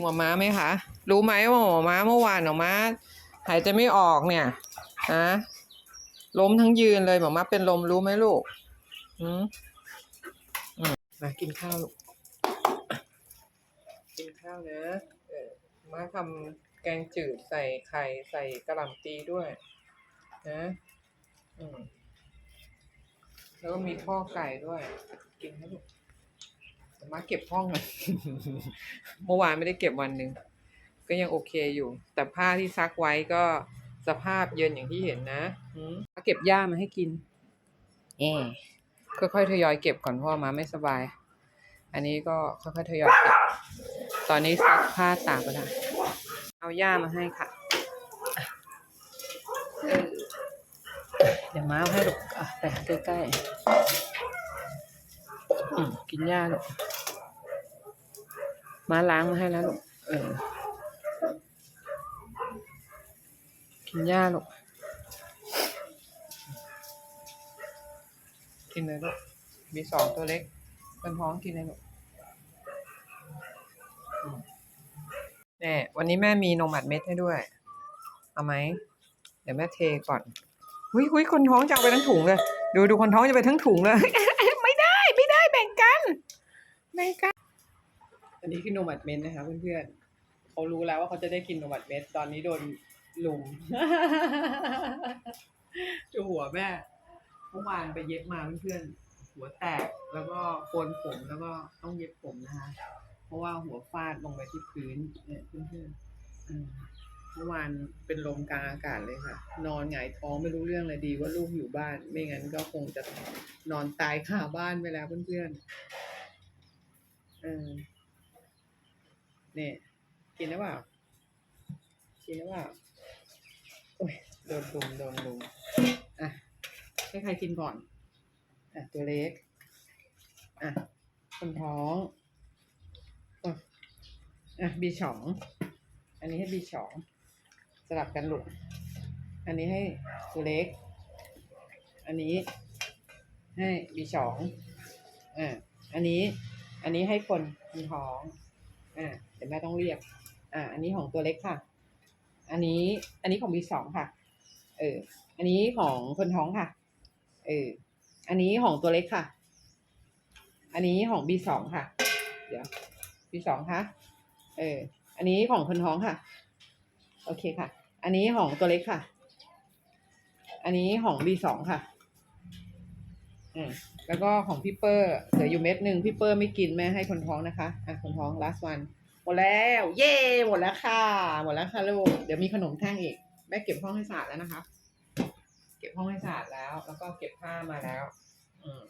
หมอม้าไหมคะ รู้ไหมว่าหมอม้าเมื่อวานหมอม้าหายใจไม่ออกเนี่ยฮะล้มทั้งยืนเลยหมอม้าเป็นลมรู้ไหมลูกอืมอืมมากินข้าวลูกกินข้าวนะเออม้าทำแกงจืดใส่ไข่ใส่กระหล่ำปีด้วย นะอืมแล้วก็มีข้อไก่ด้วย กินให้ลูก มอม้าเก็บห้องหน่อยเมื่อวานไม่ได้เก็บวันหนึ่งก็ยังโอเคอยู่ แต่ผ้าที่ซักไว้ก็สภาพเย็นอย่างที่เห็นนะอืมเก็บหญ้ามาให้กิน เอค่อยๆทยอยเก็บก่อนเพราะว่ามาไม่สบาย อันนี้ก็ค่อยๆทยอยเก็บ ตอนนี้ซักผ้าตากไปแล้วเอาหญ้ามาให้ค่ะเออเดี๋ยวมาเอาให้ลูกอะไปใกล้ๆอืมกินหญ้าลูก มาล้างมาให้แล้วลูก เออ กินหญ้าลูก กินเลยลูก มีสองตัวเล็ก เป็นท้องกินเลยลูกอืมแน่วันนี้แม่มีนมอัดเม็ดให้ด้วย เอาไหม เดี๋ยวแม่เทก่อนหุยหุยคนท้องจะเอาไปทั้งถุงเลย ดูดูคนท้องจะไปทั้งถุงเลย ไม่ได้ ไม่ได้แบ่งกัน แบ่งกัน อันนี้คือโนมัดเม็ดนะคะเพื่อนๆเขารู้แล้วว่าเขาจะได้กินโนมัดเม็ดตอนนี้โดนลุมดูหัวแม่เมื่อวานไปเย็บมาเพื่อนๆหัวแตกแล้วก็โกนผมแล้วก็ต้องเย็บผมนะคะเพราะว่าหัวฟาดลงไปที่พื้นเนี่ยเพื่อนๆอืมเมื่อวานเป็นลมกลางอากาศเลยค่ะ นอนหงายท้องไม่รู้เรื่องเลยดีว่าลูกอยู่บ้าน ไม่งั้นก็คงจะนอนตายคาบ้านไปแล้วเพื่อนๆเออ นี่ยกินหรือเปล่ากินหรือเปล่าโอ้ยโดนลุมโดนลุมอะให้ใครกินก่อนอะตัวเล็กอะคนท้องอะอะบีฉองอันนี้ให้บีฉองสลับกันลูกอันนี้ให้ตัวเล็ก อันนี้ให้บีฉองอะอันนี้ อันนี้ให้คนคนท้องอ่า เดี๋ยวแม่ต้องเรียก อ่า อันนี้ของตัวเล็กค่ะ อันนี้ อันนี้ของบีสองค่ะ เออ อันนี้ของคนท้องค่ะ เออ อันนี้ของตัวเล็กค่ะ อันนี้ของบีสองค่ะ เดี๋ยวบีสองค่ะ เออ อันนี้ของคนท้องค่ะ โอเคค่ะ อันนี้ของตัวเล็กค่ะ อันนี้ของบีสองค่ะ อืมแล้วก็ของพี่เปอร์เหลืออยู่เม็ดหนึ่งพี่เปอร์ไม่กินแม่ให้คนท้องนะคะ อะคนท้อง last one หมดแล้ว เย่หมดแล้วค่ะ หมดแล้วค่ะลูก เดี๋ยวมีขนมแท่งอีก แม่เก็บห้องให้สะอาดแล้วนะคะ เก็บห้องให้สะอาดแล้ว แล้วก็เก็บผ้ามาแล้ว อืม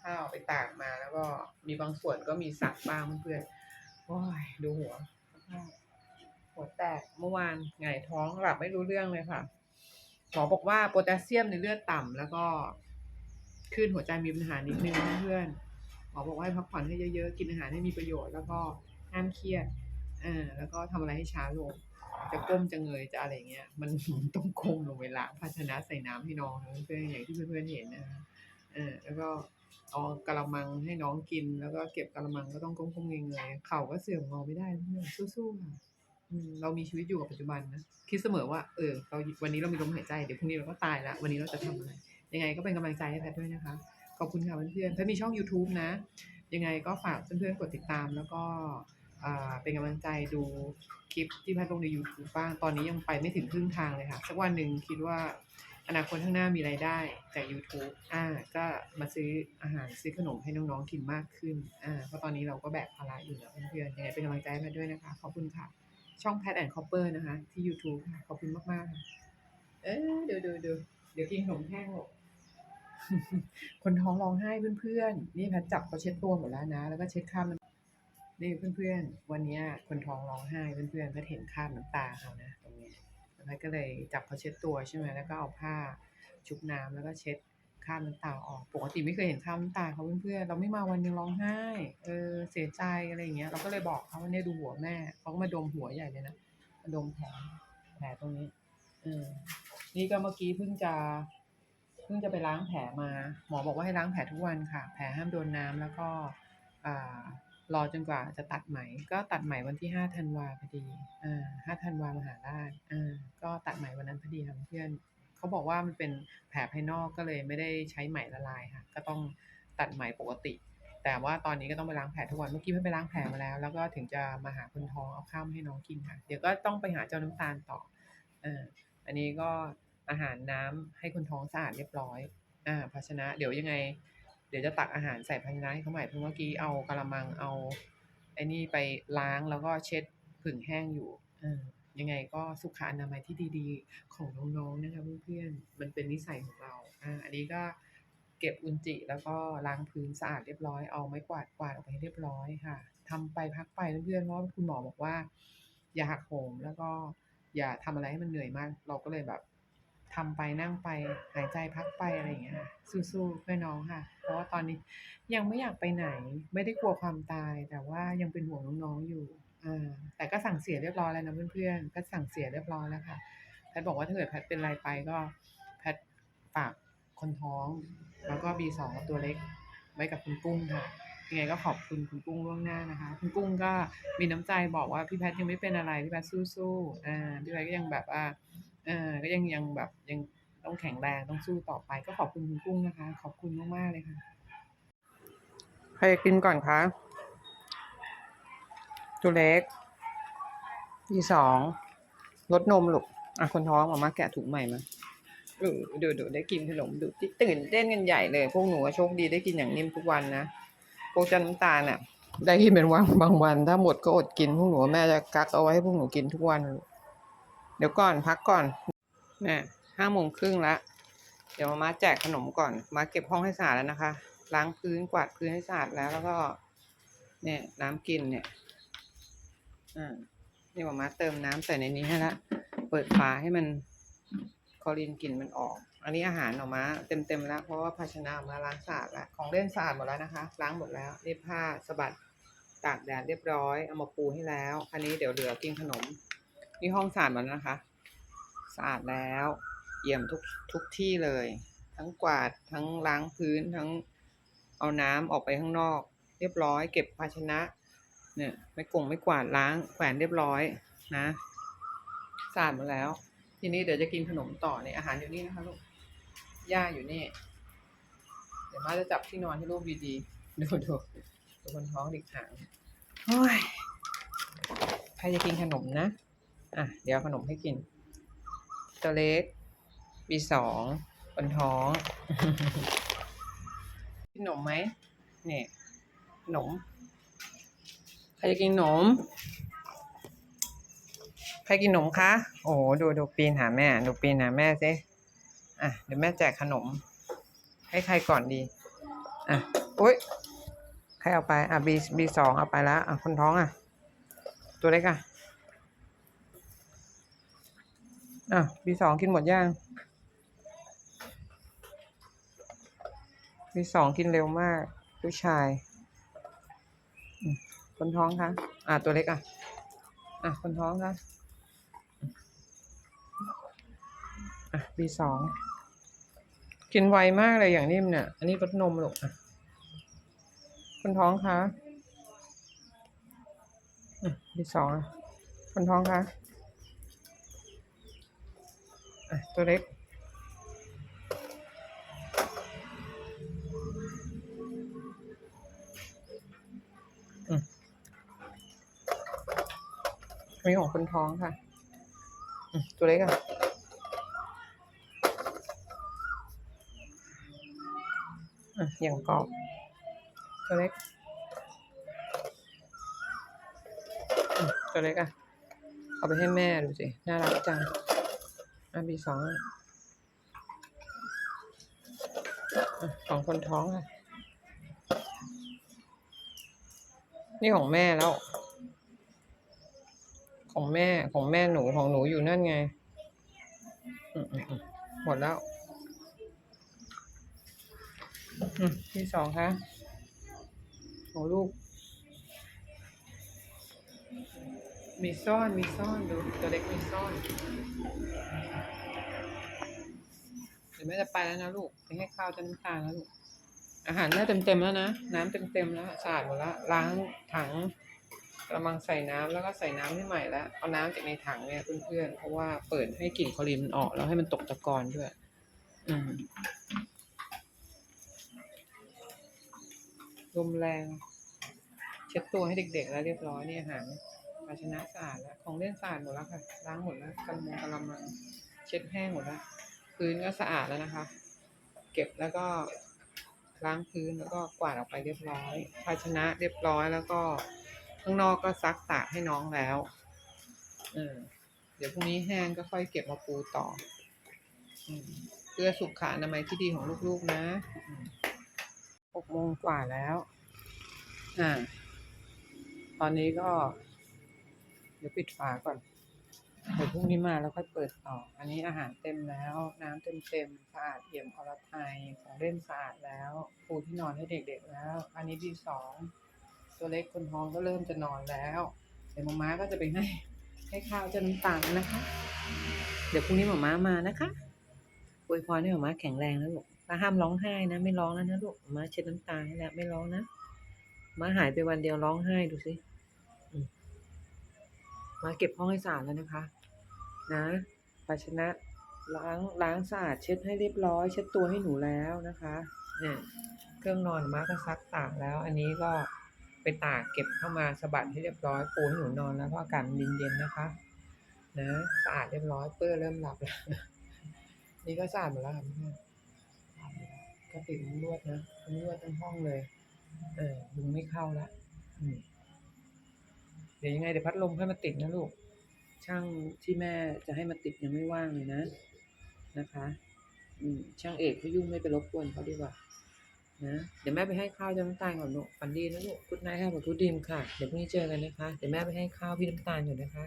ผ้าเอาไปตากมาแล้วก็มีบางส่วนก็มีซักบ้างเพื่อนๆโอ้ยดูหัว หัวแตกเมื่อวานหงท้องหลับไม่รู้เรื่องเลยค่ะหมอบอกว่าโพแทสเซียมในเลือดต่ำแล้วก็คลื่นหัวใจมีปัญหานิดนึงเพื่อนหมอบอกว่าให้พักผ่อนให้เยอะๆ กินอาหารให้มีประโยชน์แล้วก็ ห้ามเครียดอ่าแล้วก็ทำอะไรให้ช้าลง จะก้มจะเงยจะอะไรเงี้ย มันต้องก้มลงเวลาภาชนะใส่น้ำให้น้องเพื่อนๆอย่างที่เพื่อนๆเห็นนะคะเออแล้วก็เอากระมังให้น้องกิน แล้วก็เก็บกระมังก็ต้องก้มๆเงยๆเข่าก็เสื่อมงอไม่ได้เพื่อนสู้ๆค่ะอืมเรามีชีวิตอยู่กับปัจจุบันนะคิดเสมอว่าเออเราวันนี้เรามีลมหายใจเดี๋ยวพรุ่งนี้เราก็ตายละวันนี้เราจะทำอะไร ยังไงก็เป็นกำลังใจให้แพทด้วยนะคะขอบคุณค่ะเพื่อนๆแพทมีช่อง YouTube นะ ยังไงก็ฝากเพื่อนๆกดติดตามแล้วก็ เป็นกำลังใจดูคลิปที่แพทย์ลงใน YouTube บ้าง ตอนนี้ยังไปไม่ถึงครึ่งทางเลยค่ะ สักวันหนึ่งคิดว่าอนาคตข้างหน้ามีรายได้จาก YouTube อ่า ก็มาซื้ออาหารซื้อขนมให้น้องๆกินมากขึ้น อ่า เพราะตอนนี้เราก็แบกภาระอยู่นะเพื่อนๆ ยังไงเป็นกำลังใจให้แพทย์ด้วยนะคะ ขอบคุณค่ะ ช่อง Pat and Copper นะคะ ที่ YouTube ค่ะ ขอบคุณมากๆค่ะเออเดี๋ยวเดี๋ยวเดี๋ยวเดี๋ยวกินขนมแห้งหรอกคนท้องร้องไห้เพื่อนๆ นี่แพทย์จับเขาเช็ดตัวหมดแล้วนะ แล้วก็เช็ดข้ามน้ำ นี่เพื่อนๆ วันนี้คนท้องร้องไห้เพื่อนๆก็เห็นข้ามน้ำตาเขานะตรงนี้แล้วก็เลยจับเขาเช็ดตัวใช่ไหมแล้วก็เอาผ้าชุบน้ำแล้วก็เช็ดข้ามน้ำตาออก ปกติไม่เคยเห็นข้ามน้ำตาเขาเพื่อนๆ เราไม่มาวันนึงร้องไห้ เออเสียใจอะไรอย่างเงี้ย เราก็เลยบอกเขาว่าเนี่ยดูหัวแม่เขาก็มาดมหัวใหญ่เลยนะมาดมแผลแผลตรงนี้ เออ นี่ก็เมื่อกี้เพิ่งจะเพิ่งจะไปล้างแผลมา หมอบอกว่าให้ล้างแผลทุกวันค่ะ แผลห้ามโดนน้ำแล้วก็อ่า รอจนกว่าจะตัดไหม ก็ตัดไหมวันที่ห้าธันวาพอดีอ่าห้าธันวามหาราชอ่าก็ตัดไหมวันนั้นพอดีค่ะเพื่อนเขาบอกว่ามันเป็นแผลภายนอกก็เลยไม่ได้ใช้ไหมละลายค่ะ ก็ต้องตัดไหมปกติ แต่ว่าตอนนี้ก็ต้องไปล้างแผลทุกวันเมื่อกี้เพิ่งไปล้างแผลมาแล้ว แล้วก็ถึงจะมาหาคนท้องเอาข้าวมาให้น้องกินค่ะ เดี๋ยวก็ต้องไปหาเจ้าน้ำตาลต่อเอออันนี้ก็อาหารน้ำให้คนท้องสะอาดเรียบร้อยอ่าภาชนะ เดี๋ยวยังไง เดี๋ยวจะตักอาหารใส่ภาชนะให้เขาใหม่เพราะเมื่อกี้เอากระมังเอาไอ้นี่ไปล้างแล้วก็เช็ดผึ่งแห้งอยู่ยังไงก็สุขอนามัยที่ดีๆ ของน้องๆนะคะเพื่อนๆมันเป็นนิสัยของเราอ่าอันนี้ก็เก็บอุจจิแล้วก็ล้างพื้นสะอาดเรียบร้อยเอาไม้กวาดกวาดออกไปเรียบร้อยค่ะทำไปพักไปเพื่อนๆเพราะคุณหมอบอกว่า อย่าหักโหมแล้วก็อย่าทำอะไรให้มันเหนื่อยมาก เราก็เลยแบบ ทำไปนั่งไปหายใจพักไปอะไรอย่างเงี้ยสู้ๆเพื่อน้องค่ะ เพราะว่าตอนนี้ยังไม่อยากไปไหน ไม่ได้กลัวความตาย แต่ว่ายังเป็นห่วงน้องๆอยู่อ่าแต่ก็สั่งเสียเรียบร้อยแล้วนะเพื่อนๆก็สั่งเสียเรียบร้อยแล้วค่ะแพทบอกว่าถ้าเกิดแพทเป็นอะไรไปก็แพทฝากคนท้อง แล้วก็บีสองตัวเล็กไว้กับคุณกุ้งค่ะยังไงก็ขอบคุณคุณกุ้งล่วงหน้านะคะ คุณกุ้งก็มีน้ำใจบอกว่าพี่แพทยังไม่เป็นอะไรพี่แพทสู้ๆอ่าพี่แพทก็ยังแบบว่า เออก็ยังยังแบบยังต้องแข็งแรงต้องสู้ต่อไป ก็ขอบคุณคุณกุ้งนะคะ ขอบคุณมากๆเลยค่ะใครกินก่อนคะตัวเล็กที่สองลดนมลูกอะคนท้องออกมาแกะถุงใหม่มาดูดูดูได้กินขนมดูตื่นเต้นกันใหญ่เลย พวกหนูโชคดีได้กินอย่างนิ่มทุกวันนะพวกจ้าน้ำตาลน่ะ ได้กินเป็นวันบางวัน ถ้าหมดก็อดกินพวกหนูแม่จะกักเอาไว้ให้พวกหนูกินทุกวันลูก เดี๋ยวก่อนพักก่อนนี่ห้าโมงครึ่งละเดี๋ยวมามาแจกขนมก่อน มาเก็บห้องให้สะอาดแล้วนะคะ ล้างพื้นกวาดพื้นให้สะอาดแล้วแล้วก็ เนี่ยน้ำกินเนี่ยอ่านี่มามาเติมน้ำใส่ในนี้ให้ละเปิดฝาให้มันคอรีนกลิ่นมันออก อันนี้อาหารออกมาเต็มๆแล้วเพราะว่าภาชนะออกมาล้างสะอาดแล้วของเล่นสะอาดหมดแล้วนะคะ ล้างหมดแล้วรีบผ้าสะบัดตากแดดเรียบร้อยเอามาปูให้แล้ว อันนี้เดี๋ยวเหลือกินขนม นี่ห้องสะอาดมดแล้วนะคะสะอาดแล้ว เยี่ยมทุกทุกที่เลย ทั้งกวาดทั้งล้างพื้นทั้งเอาน้ำออกไปข้างนอก เรียบร้อย เก็บภาชนะ เนี่ยไม่กงไม่กวาดล้างแขวนเรียบร้อยนะสะอาดมดแล้ว ทีนี้เดี๋ยวจะกินขนมต่อเนี่ยอาหารอยู่นี่นะคะลูกย่าอยู่นี่ เดี๋ยวมาจะจับที่นอนให้ลูกดีๆ ดูดูดูคนท้องด็กหางโอ้ยใครจะกินขนมนะ อะ เดี๋ยวขนมให้กิน ตัวเล็กปีสองคนท้อง กินขนมไหมเนี่ยขนม ใครจะกินขนม ใครกินขนมคะ โอ้โหดูดูปีนหาแม่ ดูปีนหาแม่สิอะ เดี๋ยวแม่แจกขนม ให้ใครก่อนดี อะ อุ้ยใครเอาไป อะบีบีสองเอาไปแล้ว อะ คนท้องอะ ตัวเล็กอะ อะบีสองกินหมดยังบีสองกินเร็วมากผู้ชายคนท้องคะอะตัวเล็กอะ อะคนท้องคะอะปีสองกินไวมากเลยอย่างนิ่มเนี่ย อันนี้รสนมลูกอะคนท้องคะอะปีสองอะคนท้องคะ่ะ ตัวเล็กอืมนี่ของคนท้องค่ะอืมตัวเล็กอะอะอย่างกรอบ ตัวเล็กอืมตัวเล็กอะ เอาไปให้แม่ดูสิ น่ารักจัง อะบีสองอะอะของคนท้องอะ นี่ของแม่แล้ว ของแม่ของแม่หนูของหนูอยู่นั่นไง หมดแล้วที่สองคะของลูก มีซ่อน มีซ่อน ดูตัวเล็กมีซ่อน ดี๋ยวแม่จะไปแล้วนะลูกไปให้ข้าวจะน้ำตาลแล้วลูกอาหารได้เต็มๆแล้วนะน้ำเต็มๆแล้วสะอาดหมดแล้วล้างถังกระมังใส่น้ำแล้วก็ใส่น้ำให้ใหม่แล้วเอาน้ำจากในถังเนี่ยเพื่อนๆเพราะว่าเปิดให้กลิ่นคลอรีนมันออกแล้วให้มันตกตะกอนด้วย อืมลมแรง เช็ดตัวให้เด็กๆแล้วเรียบร้อยนี่อาหารภาชนะสะอาดแล้วของเล่นสะอาดหมดแล้วค่ะล้างหมดแล้วกระมังกระมังเช็ดแห้งหมดแล้ว พื้นก็สะอาดแล้วนะคะ เก็บแล้วก็ล้างพื้นแล้วก็กวาดออกไปเรียบร้อย ภาชนะเรียบร้อยแล้วก็ข้างนอกก็ซักตากให้น้องแล้วเออเดี๋ยวพรุ่งนี้แห้งก็ค่อยเก็บมาปูต่ออเพื่อสุขอนามัยที่ดีของลูกๆนะหกโมงกว่าแล้ว อ่า ตอนนี้ก็ เดี๋ยวปิดฝาก่อน เดี๋ยวพรุ่งนี้มาแล้วค่อยเปิดต่อ อันนี้อาหารเต็มแล้ว น้ำเต็มเต็มๆสะอาดเอี่ยมอรไทยของเล่นสะอาดแล้วปูที่นอนให้เด็กๆแล้ว อันนี้ดีสองตัวเล็กคนท้องก็เริ่มจะนอนแล้วเดี๋ยวมาม่าก็จะไปให้ให้ข้าวเจน้ำตาลนะคะ เดี๋ยวพรุ่งนี้หมาม่ามานะคะอวยพรให้หมาม่าแข็งแรงนะลูกแล้วห้ามร้องไห้นะไม่ร้องแล้วนะลูกมาม่าเช็ดน้ำตาให้แล้วไม่ร้องนะมาหายไปวันเดียวร้องไห้ดูสิมาเก็บห้องให้สะอาดแล้วนะคะ นะภาชนะล้างล้างสะอาดเช็ดให้เรียบร้อย เช็ดตัวให้หนูแล้วนะคะเนี่ยเครื่องนอนมาก็ซักตากแล้ว อันนี้ก็ไปตากเก็บเข้ามาสะบัดให้เรียบร้อยปูให้หนูนอนแล้วเพราะอากาศมันเย็นๆนะคะนะสะอาดเรียบร้อยเปื้อเริ่มหลับแล้วนี่ก็สะอาดหมดแล้วค่ะก็ติดมุ้งลวดนะมุ้งลวดทั้งห้องเลย เออยุงไม่เข้าละเดี๋ยวยังไงเดี๋ยวพัดลมให้มาติดนะลูก ช่างที่แม่จะให้มาติดยังไม่ว่างเลยนะนะคะ อืมช่างเอกเขายุ่งไม่ไปรบกวนเขาดีกว่านะเดี๋ยวแม่ไปให้ข้าวเจ้าน้ำตาลก่อนลูกฝันดีนะลูกกุดนท์ค่ะกับกุดดีมค่ะ เดี๋ยวพรุ่งนี้เจอกันนะคะ เดี๋ยวแม่ไปให้ข้าวพี่น้ำตาลอยู่นะคะ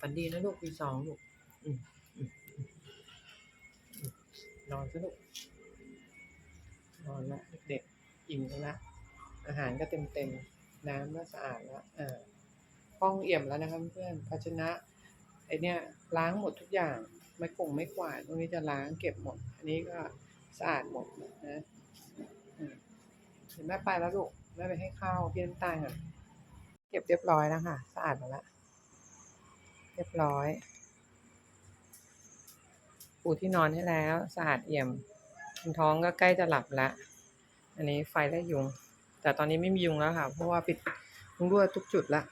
ฝันดีนะลูกปีสองลูกอืมอืมอืมอืมนอนซะลูกนอนละเด็กๆอิ่มกันละอาหารก็เต็มเต็มๆน้ำก็สะอาดละอ่า ห้องเอี่ยมแล้วนะครับเพื่อนภาชนะไอเนี้ยล้างหมดทุกอย่างไม่กงไม่กวาดตรงนี้จะล้างเก็บหมด อันนี้ก็สะอาดหมดนะเดี๋ยวแม่ไปแล้วลูกแม่ไปให้ข้าวพี่น้ำตาลก่อนเก็บเรียบร้อยแล้วค่ะ สะอาดหมดแล้วเรียบร้อยปูที่นอนให้แล้วสะอาดเอี่ยมท้องก็ใกล้จะหลับละอันนี้ไฟและยุง แต่ตอนนี้ไม่มียุงแล้วค่ะ เพราะว่าปิดมุ้วทุกจุดละ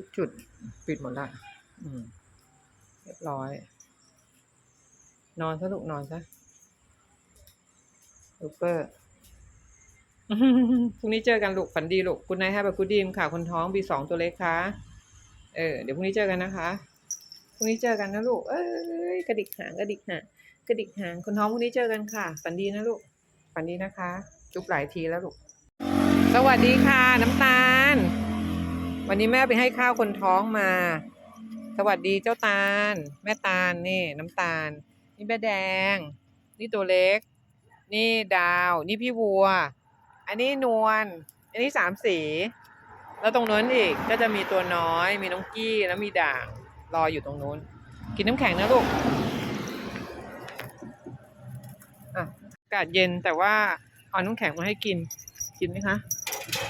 ทุกจุดปิดหมดละอืมเรียบร้อย นอนซะลูกนอนซะลูกเปอร์พรุ่งนี้เจอกันลูกฝันดีลูกคุณนายให้แบบคุณดีมค่ะ คนท้องบีสองตัวเล็กค่ะ เออเดี๋ยวพรุ่งนี้เจอกันนะคะพรุ่งนี้เจอกันนะลูก เอ้ยกระดิกหางกระดิกหางกระดิกหางคนท้องพรุ่งนี้เจอกันค่ะฝันดีนะลูกฝันดีนะคะ จุ๊บหลายทีแล้วลูก สวัสดีค่ะ น้ำตาล วันนี้แม่ไปให้ข้าวคนท้องมา สวัสดีเจ้าตาล แม่ตาลนี่น้ำตาล นี่แม่แดง นี่ตัวเล็ก นี่ดาว นี่พี่วัว อันนี้นวล อันนี้สามสี แล้วตรงนู้นอีกก็จะมีตัวน้อย มีน้องกี้แล้วมีด่างรออยู่ตรงนู้น กินน้ำแข็งนะลูกอะอากาศเย็นแต่ว่าเอาน้ำแข็งมาให้กิน กินไหมคะ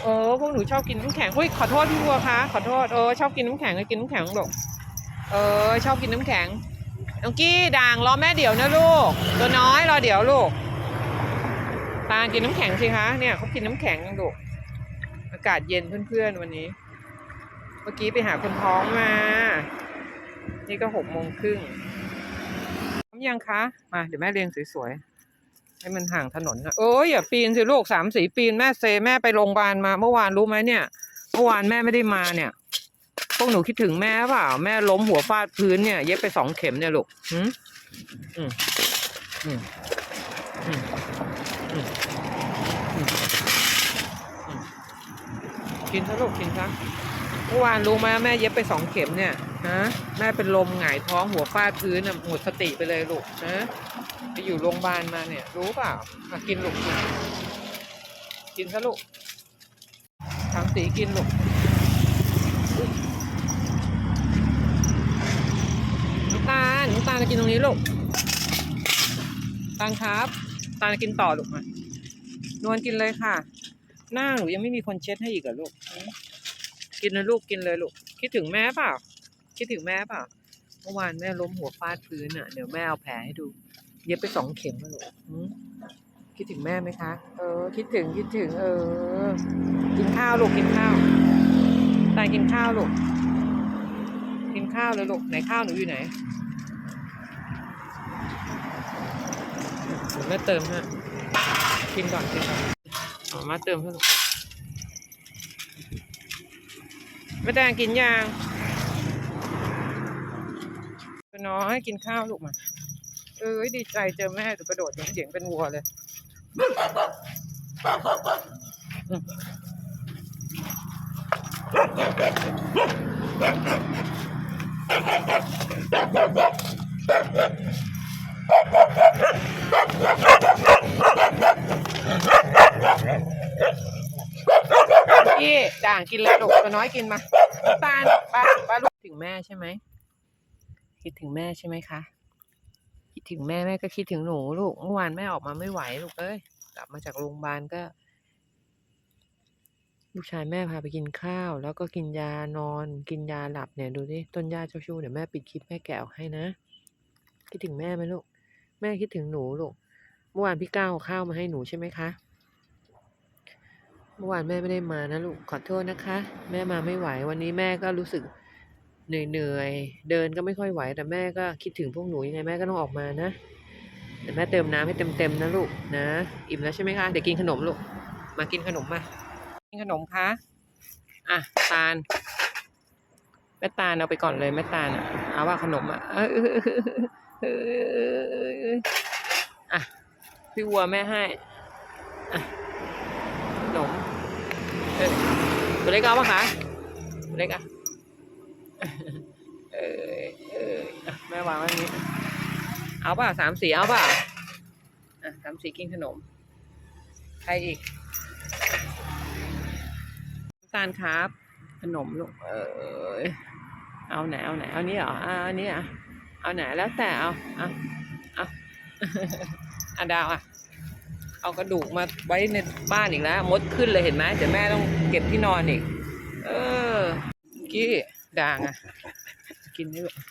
โอ้พวกหนูชอบกินน้ำแข็งอุ้ยขอโทษพี่บัวคะขอโทษเออชอบกินน้ำแข็งเลยกินน้ำแข็งลูกเออชอบกินน้ำแข็งน้องกี้ด่างรอแม่เดี๋ยวนะลูก ตัวน้อยรอเดี๋ยวลูกตากินน้ำแข็งสิคะเนี่ยเขากินน้ำแข็งกันลูกอากาศเย็นเพื่อนๆวันนี้ เมื่อกี้ไปหาคนท้องมา นี่ก็หกโมงครึ่งพร้อมยังคะมาเดี๋ยวแม่เรียงสวยๆ ให้มันห่างถนนนะโอ้ยอย่าปีนสิลูกสามสีปีนแม่เซแม่ไปโรงพยาบาลมาเมื่อวานรู้ไหมเนี่ยเมื่อวานแม่ไม่ได้มาเนี่ย พวกหนูคิดถึงแม่เปล่า แม่ล้มหัวฟาดพื้นเนี่ยเย็บไปสองเข็มเนี่ยลูกอืมอืมอืมอืมกินซะลูกกินซะเมื่อวานรู้ไหมแม่เย็บไปสองเข็มเนี่ยฮะแม่เป็นลมหงายท้องหัวฟาดพื้นหมดสติไปเลยลูกนะ ไปอยู่โรงพยาบาลมาเนี่ย รู้เปล่ามากินลูกกินกินซะลูกทำสีกินลูกน้ำตาลน้ำตาลจะกินตรงนี้ลูกตาลครับ ตาลกินต่อลูกมานวลกินเลยค่ะ หน้าหนูยังไม่มีคนเช็ดให้อีกเหรอลูก กินเลยลูกกินเลยลูก คิดถึงแม่เปล่า คิดถึงแม่เปล่า เมื่อวานแม่ล้มหัวฟาดพื้นอะ เดี๋ยวแม่เอาแผลให้ดู เย็บไปสองเข็มแล้วลูกคิดถึงแม่ไหมคะ เออ คิดถึงคิดถึง เออ กินข้าวลูกกินข้าวตายกินข้าวลูก กินข้าวเลยลูก ไหนข้าวหนูอยู่ไหนเดี๋ยวแม่เติมให้กินก่อนกินก่อนเอามาเติมให้ลูกแม่แตงกินยังน้อยกินข้าวลูกมา เอ้ยดีใจเจอแม่เดี๋ยวกระโดดเสียงเป็นวัวเลยพี่ด่างกินเลยลูกตัวน้อยกินมาน้ำตาลป้าป้าลูกถึงแม่ใช่ไหมคิดถึงแม่ใช่ไหมคะ คิดถึงแม่แม่ก็คิดถึงหนูลูกเมื่อวานแม่ออกมาไม่ไหวลูกเอ้ยกลับมาจากโรงพยาบาลก็ ลูกชายแม่พาไปกินข้าว แล้วก็กินยานอน กินยาหลับเนี่ยดูดิต้นยาเจ้าชู้เดี๋ยวแม่ปิดคลิปแม่แกะออกให้นะ คิดถึงแม่ไหมลูก แม่คิดถึงหนูลูกเมื่อวานพี่ก้าวข้าวมาให้หนูใช่ไหมคะเมื่อวานแม่ไม่ได้มานะลูกขอโทษนะคะ แม่มาไม่ไหววันนี้แม่ก็รู้สึก เหนื่อยๆ เดินก็ไม่ค่อยไหว แต่แม่ก็คิดถึงพวกหนูยังไงแม่ก็ต้องออกมานะเดี๋ยวแม่เติมน้ำให้เต็มๆนะลูกนะ อิ่มแล้วใช่ไหมคะ เดี๋ยวกินขนมลูก มากินขนมมา กินขนมคะอะตาลแม่ตาลเอาไปก่อนเลยแม่ตาลอะเอาว่าขนมอะเออเออเออเออเอออะพี่วัวแม่ให้อะขนมเออตัวเล็กเอาปะคะตัวเล็กอะ เออเออแม่วางไว้นี้ เอาป่ะสามสีเอาป่ะอะสามสีกินขนม ใครอีกน้ำตาลครับ ขนมลูกเออเอาไหนเอาไหนเอานี้เหรออ่าอันนี้อะเอาไหนแล้วแต่เอาเอาเอาอะดาวอะ เอากระดูกมาไว้ในบ้านอีกแล้วมดขึ้นเลยเห็นไหมเดี๋ยวแม่ต้องเก็บที่นอนอีก เออกี้ ด่างอะ กินนี่ลูกอะ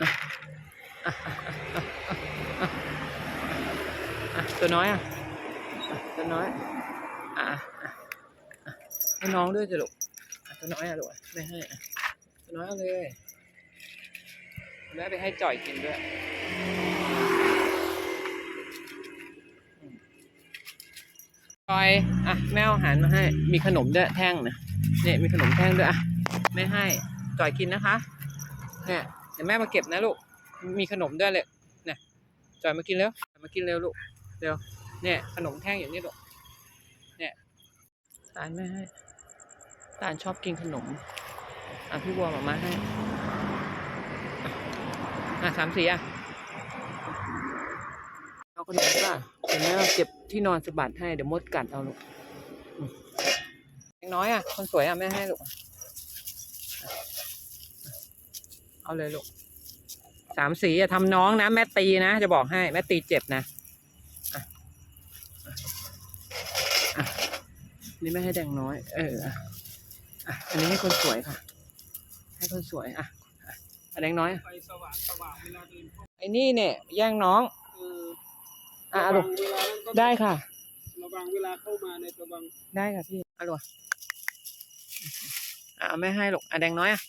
อะอะอะอะอะตัวน้อยอะ ตัวน้อย อะให้น้องด้วยสิลูกตัวน้อยอะลูกไม่ให้อะตัวน้อยเอาเลยแม่ไปให้จ่อยกินด้วย จอยอะแม่เอาอาหารมาให้ มีขนมด้วยแท่งนะเนี่ยมีขนมแท่งด้วยอะไม่ให้จอยกินนะคะเนี่ยเดี๋ยวแม่มาเก็บนะลูกมีขนมด้วยเลยเนี่ยจอยมากินเร็วมากินเร็วลูกเร็วเนี่ยขนมแท่งอย่างนี้ลูกเนี่ยตาลไม่ให้ตาลชอบกินขนมอะพี่บัวมามาให้อะสามสีอะเอาขนมป่ะเดี๋ยวแม่เก็บ ที่นอนสะบัดให้เดี๋ยวมดกัดเอาลูกน้อยอะ คนสวยอะแม่ให้ลูก เอาเลยลูกสามสีอะทำน้องนะ แม่ตีนะ จะบอกให้ แม่ตีเจ็บนะนี่ไม่ให้แดงน้อย เอออะอ,ะอันนี้ให้คนสวยค่ะ ให้คนสวยอะอะแดงน้อยอะไฟสว่างสว่างเวลาเดินเข้าไอ้นี่เนี่ยแย่งน้อง อออะระเอาวัลูกงเวลานั้นก็ได้ค่ะ ระวังเวลาเข้ามาในระวังได้ค่ะพี่เอาลูกอะเอาไม่ให้หรอกอะแดงน้อยอะ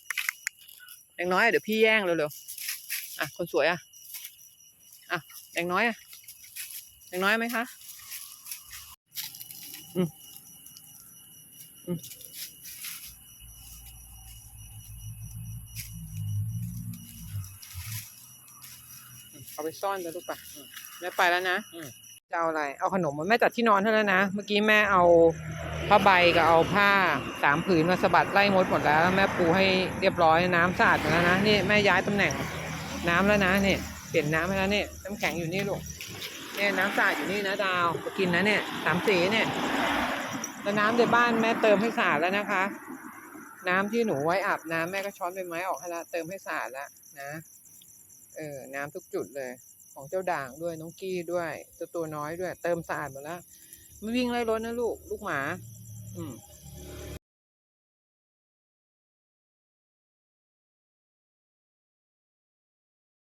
แดงน้อยอะเดี๋ยวพี่แย่งเร็วๆอะคนสวยอะอะแดงน้อยอะแดงน้อยไหมคะอืมอืมเอาไปซ่อนไปลูกป่ะอืม แม่ไปแล้วนะอืมจะเอาอะไร เอาขนมมาแม่จัดที่นอนเท่านั้นนะ เมื่อกี้แม่เอาผ้าใบกับเอาผ้าสามผืนมาสะบัดไล่มดหมดแล้ว แม่ปูให้เรียบร้อยน้ำสะอาดหมดแล้วนะนี่แม่ย้ายตำแหน่งน้ำแล้วนะนี่เปลี่ยนน้ำให้แล้วนี่น้ำแข็งอยู่นี่ลูกเนี่ยน้ำสะอาดอยู่นี่นะดาวไปกินนะเนี่ยสามสีเนี่ยแล้วน้ำในบ้านแม่เติมให้สะอาดแล้วนะคะ น้ำที่หนูไว้อาบน้ำแม่ก็ช้อนใบไม้ออกให้แล้วเติมให้สะอาดแล้วนะเออน้ำทุกจุดเลย ของเจ้าด่างด้วยน้องกี้ด้วยเจ้าตัวน้อยด้วย เติมสะอาดหมดแล้วไม่วิ่งไล่รถนะลูก ลูกหมา อืม